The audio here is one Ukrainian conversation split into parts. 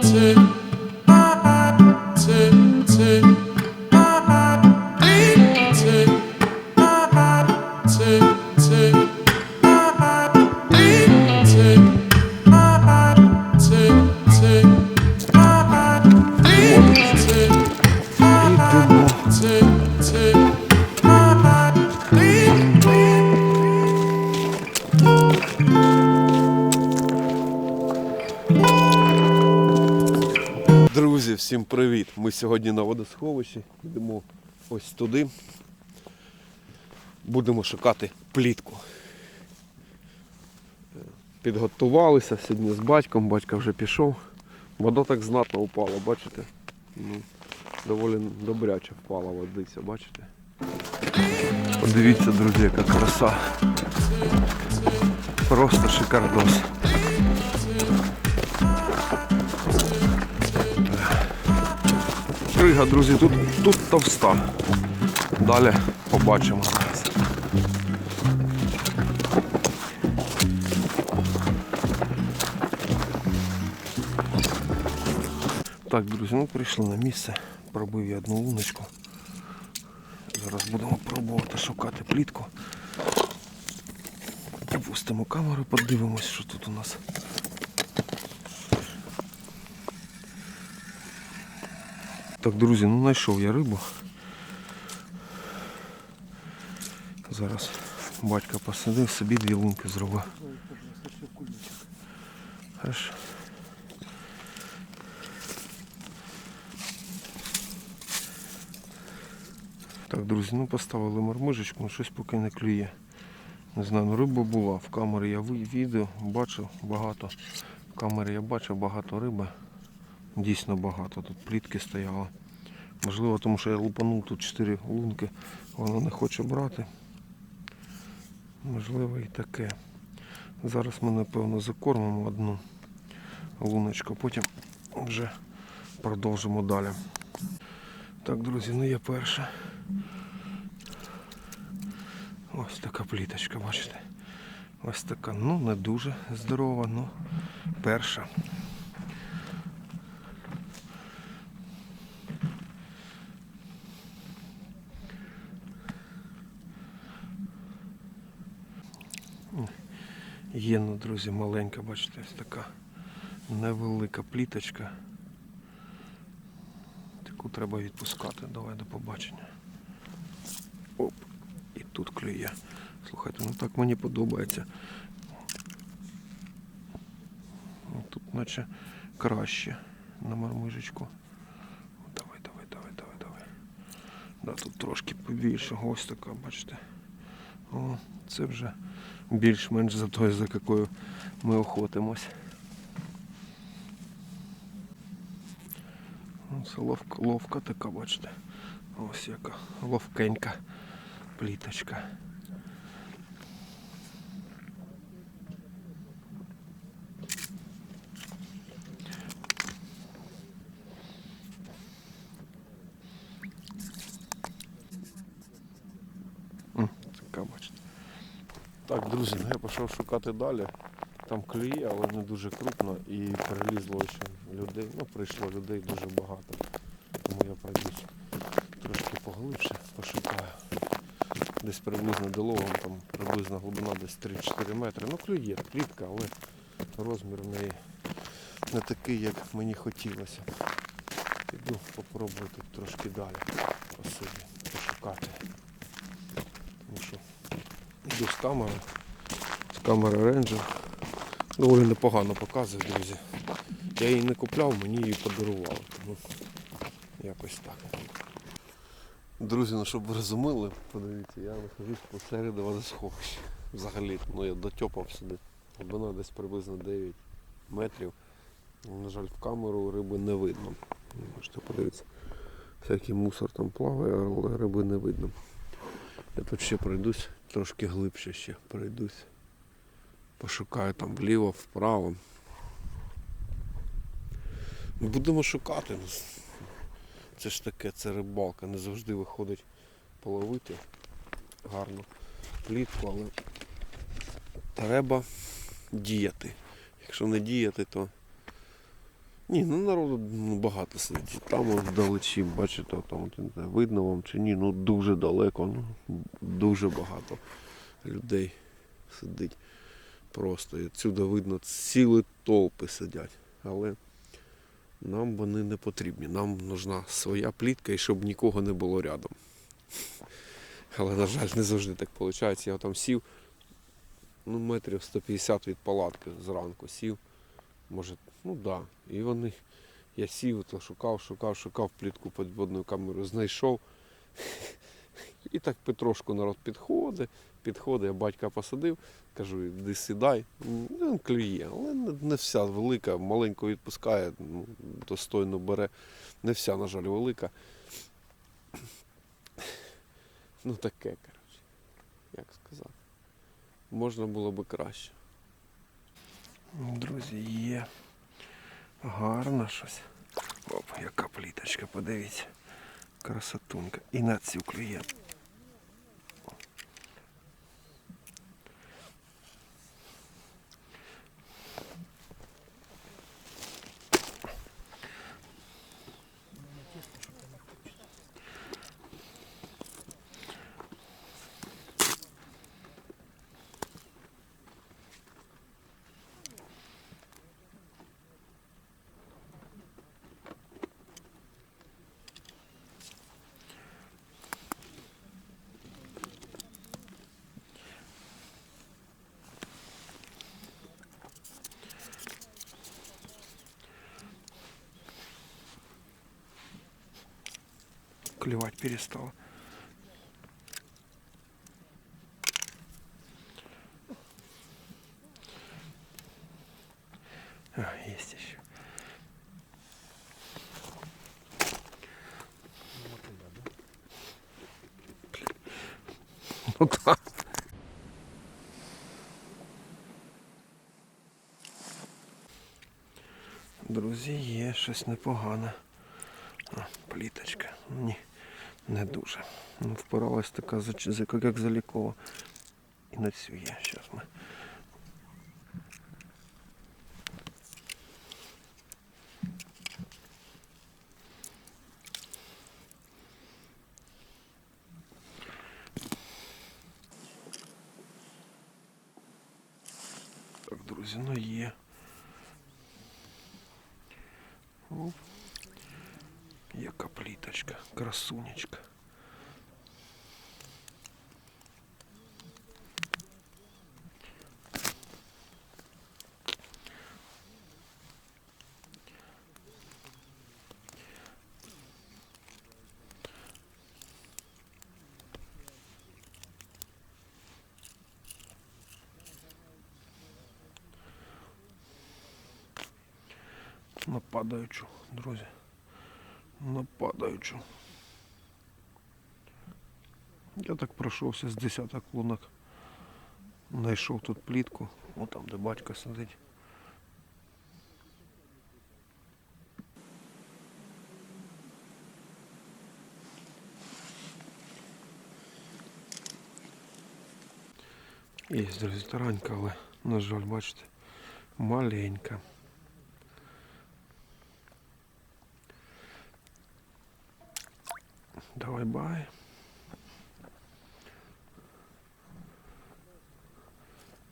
mountain. Всім привіт! Ми сьогодні на водосховищі. Йдемо ось туди. Будемо шукати плітку. Підготувалися сьогодні з батьком, батько вже пішов. Вода так знатно упала, бачите? Ну, доволі добряче впала водиця, бачите? Подивіться, друзі, яка краса. Просто шикардос. Крига, друзі, тут, тут товста. Далі побачимо. Так, друзі, ну прийшли на місце. Пробив я одну луночку. Зараз будемо пробувати шукати плітку. Опустимо камеру, подивимось, що тут у нас. Так, друзі, ну знайшов я рибу. Зараз батько посадив, собі дві лунки зробив. Хорошо. Так, друзі, ну поставили мармижечку, ну щось поки не клює. Не знаю, ну риба була. В камері я відео бачив багато. В камері я бачив багато риби. Дійсно багато. Тут плітки стояло. Можливо, тому що я лупанув тут 4 лунки, вона не хоче брати. Можливо і таке. Зараз ми напевно закормимо одну луночку, потім вже продовжимо далі. Так, друзі, ну я перша. Ось така пліточка, бачите? Ось така, ну не дуже здорова, ну перша. Є, ну, друзі, маленька, бачите, ось така невелика пліточка. Таку треба відпускати. Давай до побачення. Оп, і тут клює. Слухайте, ну так мені подобається. Ну, Тут наче краще на мармижечку. Давай, давай, давай, давай, давай. Да, тут трошки побільше. Ось така, бачите. О, це вже більш-менш за тою, за якою ми охотимось. Ну, Це ловка, ловка така, бачите. Ось яка ловкенька пліточка. М, Така, бачите. Друзі, ну я пішов шукати далі. Там клює, але не дуже крупно і перелізло ще людей. Ну, прийшло людей дуже багато. Тому я пройдусь трошки поглибше, пошукаю. Десь приблизно доловом, там приблизно глибина десь 3-4 метри. Ну клює, плітка, але розмір в неї не такий, як мені хотілося. Піду попробую тут трошки далі по собі пошукати. Тому що йду з камери, з камери Ranger. Доволі непогано показує, друзі. Я її не купляв, мені її подарували. Тому якось так. Друзі, ну щоб ви розуміли, подивіться, я нахожусь посеред водосховища. Взагалі, ну я дотьопав сюди. Глибина десь приблизно 9 метрів. На жаль, в камеру риби не видно. Можете подивитися. Всякий мусор там плаває, але риби не видно. Я тут ще пройдусь, трошки глибше ще пройдусь. Пошукаю там вліво, вправо. Будемо шукати. Ну, Це ж таке, це рибалка. Не завжди виходить половити гарно плітку, але треба діяти. Якщо не діяти, то Ні, ну народу ну, багато сидить. Там вдалечі, бачите, там не видно вам чи ні, ну дуже далеко, ну дуже багато людей сидить. Просто і відсюди видно цілі толпи сидять. Але нам вони не потрібні. Нам нужна своя плітка і щоб нікого не було рядом. Але, на жаль, не завжди так виходить. Я там сів, ну, метрів 150 від палатки зранку сів. Може, ну так. Да. І вони, я сів, то шукав, шукав, шукав плітку підводну камеру, знайшов. І так потрошку народ підходить, підходить, я батька посадив, кажу, іди сідай. Він клює, але не, вся велика, маленьку відпускає, ну, достойно бере. Не вся, на жаль, велика. Ну таке, коротше. Як сказати. Можна було би краще. Друзі, є гарно щось. Оп, яка пліточка, подивіться. Красотунка. І на цю клює. Клевать перестала. А, есть еще. Ну да. Друзі, є щось непогане. А, пліточка. Ні, Не дуже. Ну, Впиралась така, як залікова. І на цю є. Зараз ми. Так, друзі, ну є. Яка пліточка, красунечка. Нападаючу, друзі. Нападаючу. Я так пройшовся з десяток лунок. Знайшов тут плітку, о там де батько сидить. Є, друзі, таранька, але, на жаль, бачите, маленька. Давай бай.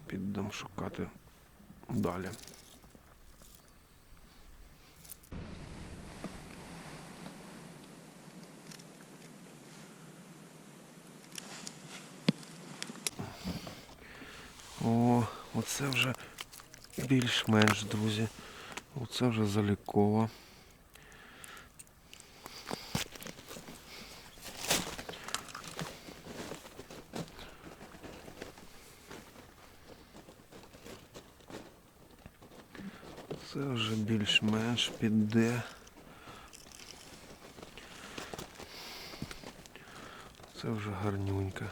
Піддам шукати далі. О, оце вже більш-менш, друзі. Оце вже залікова. Це вже більш-менш піде. Це вже гарнюнька.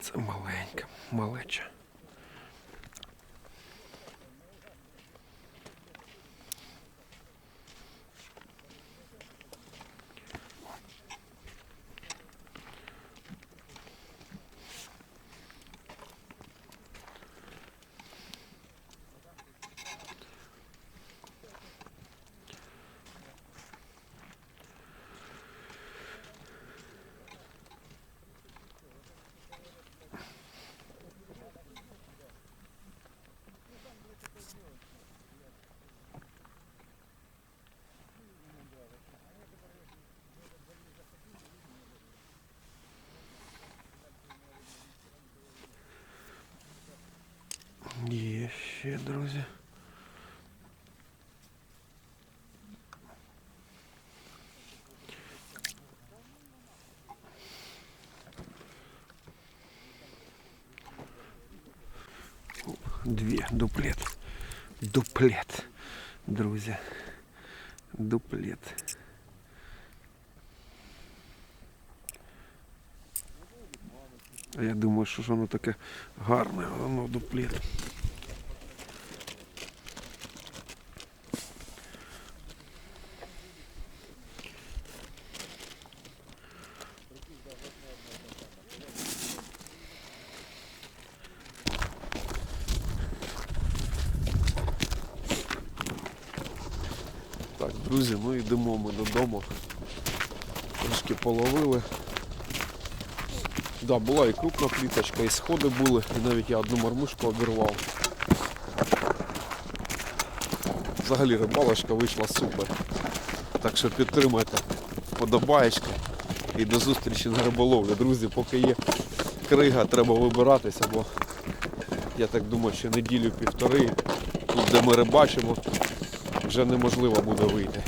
Це маленька, малеча. друзі. Дві дуплет. Дуплет, друзі. Дуплет. А я думаю, що ж воно таке гарне, а воно дуплет. Друзі, ну йдемо ми додому. Трошки половили. Да, була і крупна пліточка, і сходи були, і навіть я одну мармушку обірвав. Взагалі рибалочка вийшла супер. Так що підтримайте вподобаєчки і до зустрічі на риболовлі. Друзі, поки є крига, треба вибиратися, бо я так думаю, що неділю-півтори, тут де ми рибачимо, вже неможливо буде вийти.